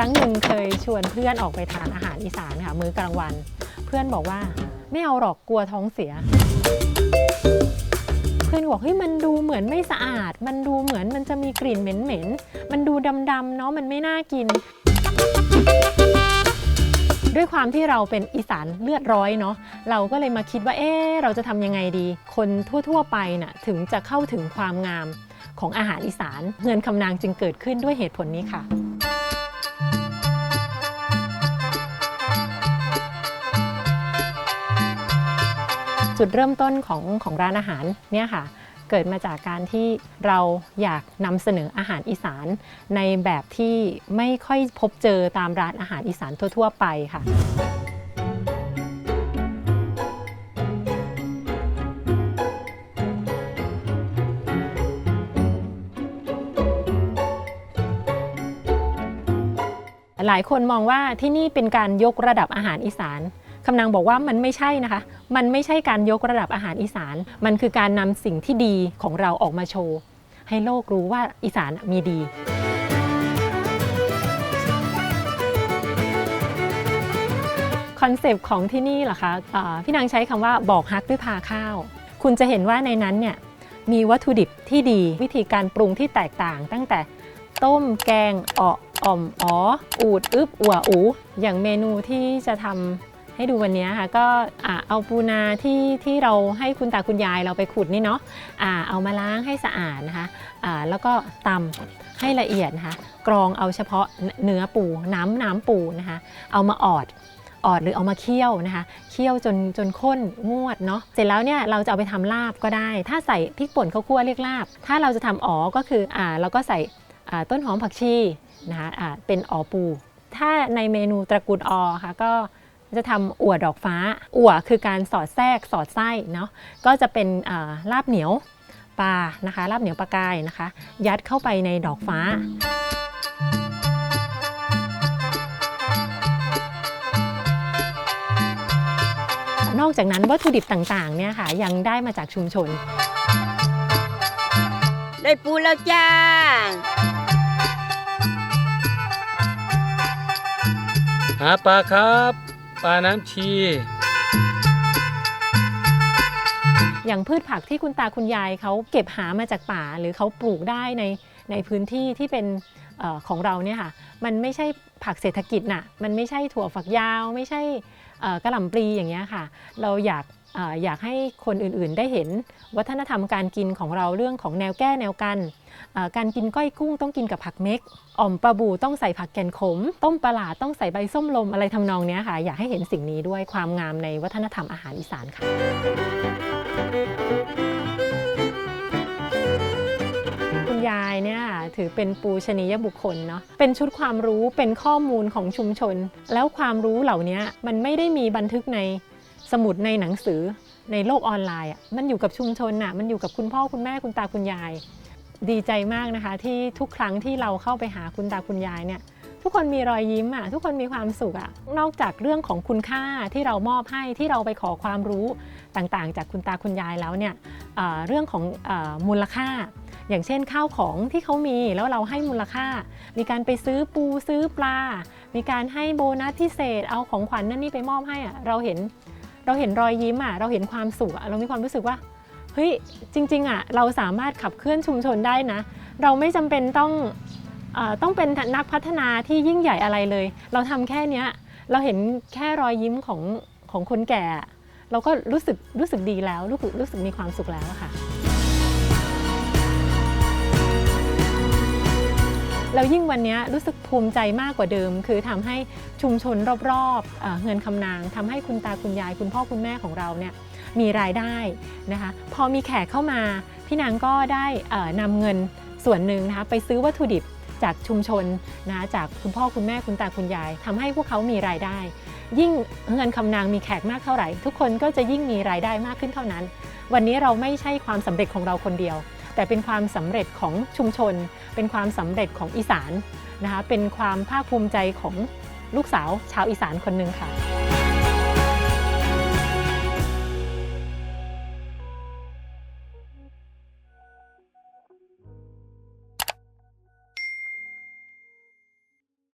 ครั้งหนึ่งเคยชวนเพื่อนออกไปทานอาหารอีสานค่ะมื้อกลางวัน เพื่อนบอกว่าไม่เอาหรอกกลัวท้องเสีย เพื่อนบอกเฮ้ยมันดูเหมือนไม่สะอาด มันดูเหมือนมันจะมีกลิ่นเหม็นๆมันดูดำๆเนาะมันไม่น่ากิน ด้วยความที่เราเป็นอีสานเลือดร้อยเนาะเราก็เลยมาคิดว่าเอ๊เราจะทำยังไงดี คนทั่วๆไปน่ะถึงจะเข้าถึงความงามของอาหารอีสาน เงินคำนางจึงเกิดขึ้นด้วยเหตุผลนี้ค่ะ จุดเริ่มต้นของของร้านอาหารเนี่ยค่ะเกิดมาจากการที่เราอยากนำเสนออาหารอีสานในแบบที่ไม่ค่อยพบเจอตามร้านอาหารอีสานทั่ว ๆ ไปค่ะหลายคนมองว่าที่นี่เป็นการยกระดับอาหารอีสาน คำนางบอกว่ามันไม่ใช่นะคะ มันไม่ใช่การยกระดับอาหารอีสาน มันคือการนำสิ่งที่ดีของเราออกมาโชว์ ให้โลกรู้ว่าอีสานมีดีคอนเซปต์ของที่นี่เหรอคะอ่าพี่นางใช้คำว่าบอกฮักด้วยพาข้าว คุณจะเห็นว่าในนั้นเนี่ยมีวัตถุดิบที่ดีวิธีการปรุงที่แตกต่าง ตั้งแต่ต้มแกงเอ่ออ่อมอ๋ออูด อึบอัวอู อย่างเมนูที่จะทำ ให้ดูวันนี้ค่ะก็เอาปูนาที่ที่เราให้คุณตาคุณยายเราไปขุดนี่เนาะอ่าเอามาล้างให้สะอาดนะคะแล้วก็ตำให้ละเอียดนะคะกรองเอาเฉพาะเนื้อปูน้ำน้ำปูนะคะเอามาออดออดหรือเอามาเคี่ยวนะคะเคี่ยวจนจนข้นงวดเนาะเสร็จแล้วเนี่ยเราจะเอาไปทำลาบก็ได้ ถ้าใส่พริกป่นข้าวคั่วเรียกลาบ ถ้าเราจะทำอ๋อก็คืออ่าเราก็ใส่ต้นหอมผักชีนะคะอ่าเป็นอ๋อปู ถ้าในเมนูตระกูลอค่ะก็ จะทำอั่วดอกฟ้า อั่วคือการสอดแทรกสอดไส้เนาะก็จะเป็นอ่าลาบเหนียวปลานะคะลาบเหนียวปลากายนะคะ ยัดเข้าไปในดอกฟ้านอกจากนั้นวัตถุดิบต่างๆเนี่ยค่ะ ยังได้มาจากชุมชน ได้ปูแล้วจ้า หาปลาครับ ปลาน้ำชี อย่างพืชผักที่คุณตาคุณยายเขาเก็บหามาจากป่าหรือเขาปลูกได้ในในพื้นที่ที่เป็นเออของเราเนี่ยค่ะมันไม่ใช่ผักเศรษฐกิจน่ะมันไม่ใช่ถั่วฝักยาว ไม่ใช่เอ่อกระหล่ำปลีอย่างเงี้ยค่ะ เราอยากเอออยากให้คนอื่นๆได้เห็นวัฒนธรรมการกินของเราเรื่องของแนวแก้แนวกัน การกินก้อยกุ้งต้องกินกับผักเม็กอ่อมปลาบูต้องใส่ผักแกนขม ต้มปลาหลาต้องใส่ใบส้มลมอะไรทำนองนี้ค่ะ อยากให้เห็นสิ่งนี้ด้วยความงามในวัฒนธรรมอาหารอีสานค่ะคุณยายเนี่ยถือเป็นปูชนียบุคคลเนาะเป็นชุดความรู้เป็นข้อมูลของชุมชน แล้วความรู้เหล่านี้มันไม่ได้มีบันทึกในสมุดในหนังสือในโลกออนไลน์อะมันอยู่กับชุมชนน่ะมันอยู่กับคุณพ่อคุณแม่คุณตาคุณยาย ดีใจมากนะคะ ที่ทุกครั้งที่เราเข้าไปหาคุณตาคุณยายเนี่ยทุกคนมีรอยยิ้มอะทุกคนมีความสุขอะนอกจากเรื่องของคุณค่าที่เรามอบให้ที่เราไปขอความรู้ต่างๆ จากคุณตาคุณยายแล้วเนี่ยเเรื่องของออมูลค่า อย่างเช่นข้าวของที่เขามีแล้วเราให้มูลค่า มีการไปซื้อปูซื้อปลา มีการให้โบนัสพิเศษเอาของขวัญนั่นนี่ไปมอบให้อะเราเห็นเราเห็นรอยยิ้มอะเราเห็นความสุขอะเรามีความรู้สึกว่า ฮ้ยจริงๆอะเราสามารถขับเคลื่อนชุมชนได้นะ เราไม่จำเป็นต้องอต้องเป็นนักพัฒนาที่ยิ่งใหญ่อะไรเลย เราทำแค่เนี้ยเราเห็นแค่รอยยิ้มของของคนแก่ เราก็รู้สึกรู้สึกดีแล้วรู้สึกรู้สึกมีความสุขแล้วค่ะแล้วยิ่งวันนี้รู้สึกภูมิใจมากกว่าเดิม คือทำให้ชุมชนรอบๆเอ่อเงินคำนางทำให้คุณตาคุณยายคุณพ่อคุณแม่ของเราเนี่ย มีรายได้นะคะพอมีแขกเข้ามาพี่นางก็ได้นำเงินส่วนหนึ่งนะคะไปซื้อวัตถุดิบจากชุมชนนะคะจากคุณพ่อคุณแม่คุณตาคุณยายทำให้พวกเขามีรายได้ ยิ่งเงินคำนางมีแขกมากเท่าไหร่ ทุกคนก็จะยิ่งมีรายได้มากขึ้นเท่านั้น วันนี้เราไม่ใช่ความสำเร็จของเราคนเดียว แต่เป็นความสำเร็จของชุมชน เป็นความสำเร็จของอีสานนะคะเป็นความภาคภูมิใจของลูกสาวชาวอีสานคนหนึ่งค่ะ